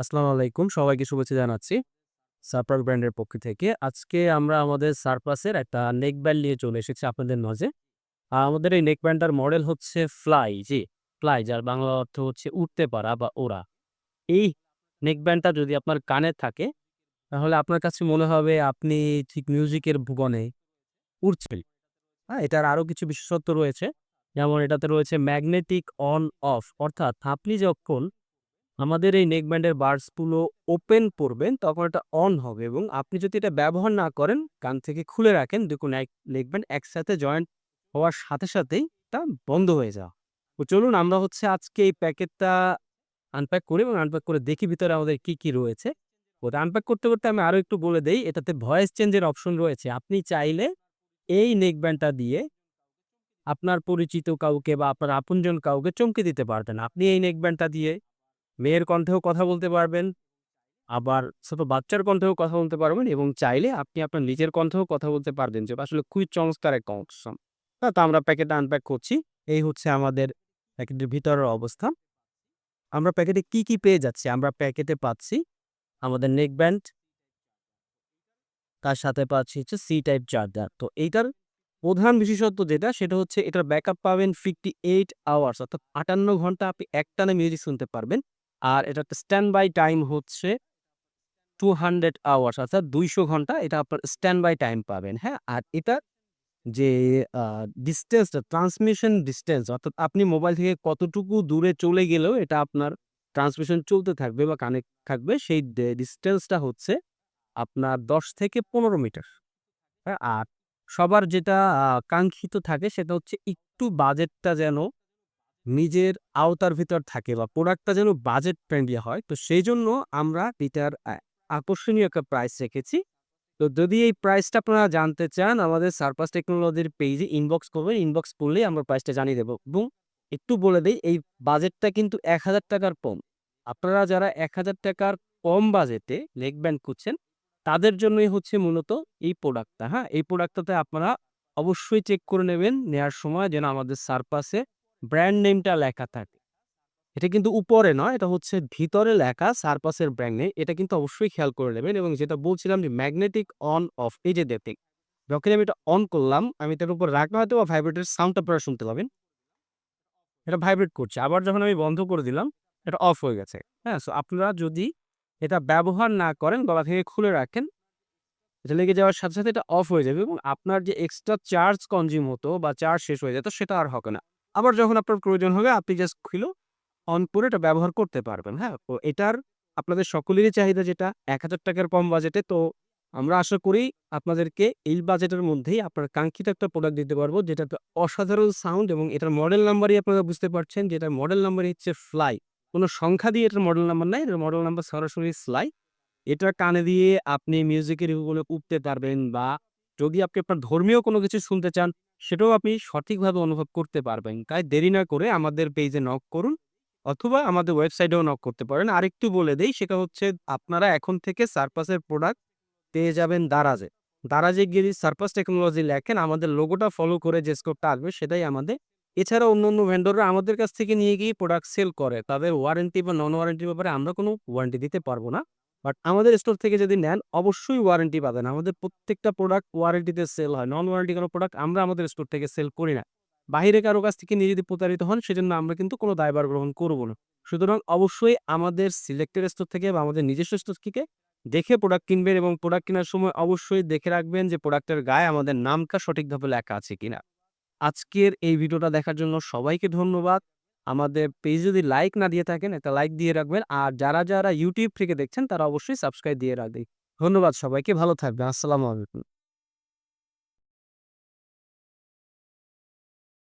আসসালামু আলাইকুম। সবাইকে শুভেচ্ছা জানাচ্ছি। সারপ্রাস ব্র্যান্ডের পক্ষ থেকে। আজকে আমরা আমাদের সারপ্লাসের একটা নেক ব্যান্ড নিয়ে চলে এসেছি আপনাদের। আ আমাদের এই নেক ব্যান্ডটার মডেল হচ্ছে ফ্লাই, জি, ফ্লাই যার বাংলা অর্থ হচ্ছে উঠতে পারা বা ওরা এই নেক ব্যান্ডটা যদি আপনার কানে থাকে, তাহলে আপনার কাছে মনে হবে আপনি ঠিক মিউজিকের ভুবনে উড়ছেন। হ্যাঁ? এটার আরও কিছু বিশেষত্ব রয়েছে। যেমন এটাতে রয়েছে ম্যাগনেটিক অন অফ অর্থাৎ আপনি যখন আমাদের এই নেক ব্যান্ডের বাডস ওপেন করবেন তখন এটা অন হবে এবং আপনি যদি এটা ব্যবহার না করেন, কান থেকে খুলে রাখেন দেখুন এক নেক ব্যান্ড একসাথে জয়েন্ট হওয়ার সাথে সাথেই তা বন্ধ হয়ে যাওয়া। তো চলুন আমরা হচ্ছে আজকে এই প্যাকেটটা আনপ্যাক করি এবং আনপ্যাক করে দেখি ভিতরে আমাদের কি, কি রয়েছে। ওটা আনপ্যাক করতে, করতে আমি আরও একটু বলে দেই এটাতে ভয়েস চেঞ্জের অপশন রয়েছে। আপনি চাইলে এই নেক ব্যান্ডটা দিয়ে আপনার পরিচিত কাউকে বা আপনার আপনজন কাউকে চমকে দিতে পারবেন। আপনি এই নেক ব্যান্ডটা দিয়ে মেয়ের কণ্ঠেও কথা বলতে পারবেন। আবার ছোট বাচ্চার কণ্ঠেও কথা বলতে পারবেন এবং চাইলে আপনি আপনার নিজের কণ্ঠেও কথা বলতে পারবেন যে আসলে খুবই চমৎকার অপশন। হ্যাঁ, তো আমরা প্যাকেটটা আনপ্যাক করছি। এই হচ্ছে আমাদের প্যাকেটের ভিতরের অবস্থা। আমরা প্যাকেটে কি, কি পেয়ে যাচ্ছি? আমরা প্যাকেটে পাচ্ছি আমাদের নেক ব্যান্ড তার সাথে পাচ্ছি হচ্ছে সি টাইপ চার্জার। তো এইটার প্রধান বিশেষত্ব যেটা সেটা হচ্ছে এটার ব্যাকআপ পাবেন 58 আওয়ার্স অর্থাৎ 58 ঘণ্টা আপনি একটানে মিউজিক শুনতে পারবেন। আর এটার স্ট্যান্ড বাই টাইম হচ্ছে 200 আওয়ার্স অর্থাৎ 200 ঘণ্টা এটা আপনার স্ট্যান্ড বাই টাইম পাবেন। হ্যাঁ? আর এটার যে ডিস্টেন্সটা ট্রান্সমিশন ডিসট্যান্স অর্থাৎ আপনি মোবাইল থেকে কতটুকু দূরে চলে গেলেও এটা আপনার ট্রান্সমিশন চলতে থাকবে বা কানেক্ট থাকবে, সেই ডে ডিসট্যান্সটা হচ্ছে আপনার ১০ থেকে ১৫ মিটার। হ্যাঁ? আর সবার যেটা কাঙ্ক্ষিত থাকে সেটা হচ্ছে একটু বাজেটটা যেন নিজের আওতার ভিতর থাকে বা প্রোডাক্টটা যেন বাজেট ফ্রেন্ডলি হয়। তো সেইজন্য আমরা এটার আকর্ষণীয় একটা প্রাইস রেখেছি। তো যদি এই প্রাইসটা আপনারা জানতে চান আমাদের সারপ্লাস টেকনোলজির পেইজে ইনবক্স করবেন। ইনবক্স করলেই আমরা প্রাইসটা জানিয়ে দেব এবং একটু বলে দেই এই বাজেটটা কিন্তু এক হাজার টাকার কম। আপনারা যারা এক হাজার টাকার কম বাজেটে নেক ব্যান্ড খুঁজছেন, তাদের জন্যই হচ্ছে মূলত এই প্রোডাক্টটা, হ্যাঁ? এই প্রোডাক্টটাতে আপনারা অবশ্যই চেক করে নেবেন নেয়ার সময় যেন আমাদের সারপ্লাসে ব্র্যান্ড নেমটা লেখা থাকে। এটা কিন্তু উপরে নয়, এটা হচ্ছে ভিতরে লেখা সারপ্লাসের ব্র্যান্ড নেম। এটা কিন্তু অবশ্যই খেয়াল করে নেবেন এবং যেটা বলছিলাম যে ম্যাগনেটিক অন অফ এই যে দেখেন, যখনই আমি এটা অন করলাম, আমি তার উপর রাখলে হয়তোবা ভাইব্রেটের সাউন্ড আপনারা শুনতে পাবেন। এটা ভাইব্রেট করছে। আবার যখন আমি বন্ধ করে দিলাম, এটা অফ হয়ে গেছে। হ্যাঁ? সো আপনারা যদি এটা ব্যবহার না করেন, গলা থেকে খুলে রাখেন, এটা লেগে যাওয়ার সাথে, সাথে এটা অফ হয়ে যাবে এবং আপনার যে এক্সট্রা চার্জ কনজিউম হতো বা চার্জ শেষ হয়ে যেত সেটা আর হবে না। আবার যখন আপনার প্রয়োজন হবে, আপনি জাস্ট খুলে অন করে এটা ব্যবহার করতে পারবেন। হ্যাঁ? তো এটার আপনাদের সকলেরই চাহিদা যেটা, এক হাজার টাকার কম বাজেটে। তো আমরা আশা করি আপনাদেরকে এই বাজেটের মধ্যেই আপনার কাঙ্ক্ষিত একটা প্রোডাক্ট দিতে পারব, যেটাতে অসাধারণ সাউন্ড এবং এটার মডেল নাম্বারই আপনারা বুঝতে পারছেন যে এটার মডেল নাম্বারই হচ্ছে ফ্লাই। কোন সংখ্যা দিয়ে এটার মডেল নাম্বার নাই। এটার মডেল নাম্বার সরাসরি ফ্লাই। এটা কানে দিয়ে আপনি মিউজিকের রিভিউগুলো উঠতে পারবেন বা যদি আপনি আপনার ধর্মীয় কোনো কিছু শুনতে চান, সেটাও আপনি সঠিকভাবে অনুভব করতে পারবেন। তাই দেরি না করে আমাদের পেজে নক করুন অথবা আমাদের ওয়েবসাইটেও নক করতে পারেন। আরেকটু বলে দেই সেটা হচ্ছে আপনারা এখন থেকে সারপ্লাসের প্রোডাক্ট পেয়ে যাবেন দারাজে। দারাজে গিয়ে যদি সারপ্লাস টেকনোলজি লেখেন আমাদের লোগোটা ফলো করে যে স্কোরটা আসবে সেটাই আমাদের। এছাড়া অন্য অন্য ভেন্ডররা আমাদের কাছ থেকে নিয়ে গিয়ে প্রোডাক্ট সেল করে। তাদের ওয়ারেন্টি বা নন ওয়ারেন্টির ব্যাপারে আমরা কোনো ওয়ারেন্টি দিতে পারব না। বাট আমাদের স্টোর থেকে যদি নেন, অবশ্যই ওয়ারেন্টি পাবেন। আমাদের প্রত্যেকটা প্রোডাক্ট ওয়ারেন্টিতে সেল হয়। নন ওয়ারেন্টি কোনো প্রোডাক্ট আমরা আমাদের স্টোর থেকে সেল করি না। বাহিরে কারও কাছ থেকে নিয়ে যদি প্রতারিত হন, সেজন্য আমরা কিন্তু কোনো দায়ভার গ্রহণ করব না। সুতরাং অবশ্যই আমাদের সিলেক্টেড স্টোর থেকে বা আমাদের নিজস্ব স্টোর থেকে দেখে প্রোডাক্ট কিনবেন এবং প্রোডাক্ট কেনার সময় অবশ্যই দেখে রাখবেন যে প্রোডাক্টের গায়ে আমাদের নামটা সঠিকভাবে লেখা আছে কিনা। আজকের এই ভিডিওটা দেখার জন্য সবাইকে ধন্যবাদ। আমাদের পেজ যদি লাইক না দিয়ে থাকেন একটা লাইক দিয়ে রাখবেন। আর যারা, যারা ইউটিউব থেকে দেখছেন তারা অবশ্যই সাবস্ক্রাইব দিয়ে রাখবেন। ধন্যবাদ সবাইকে ভালো থাকবেন। আসসালামু আলাইকুম।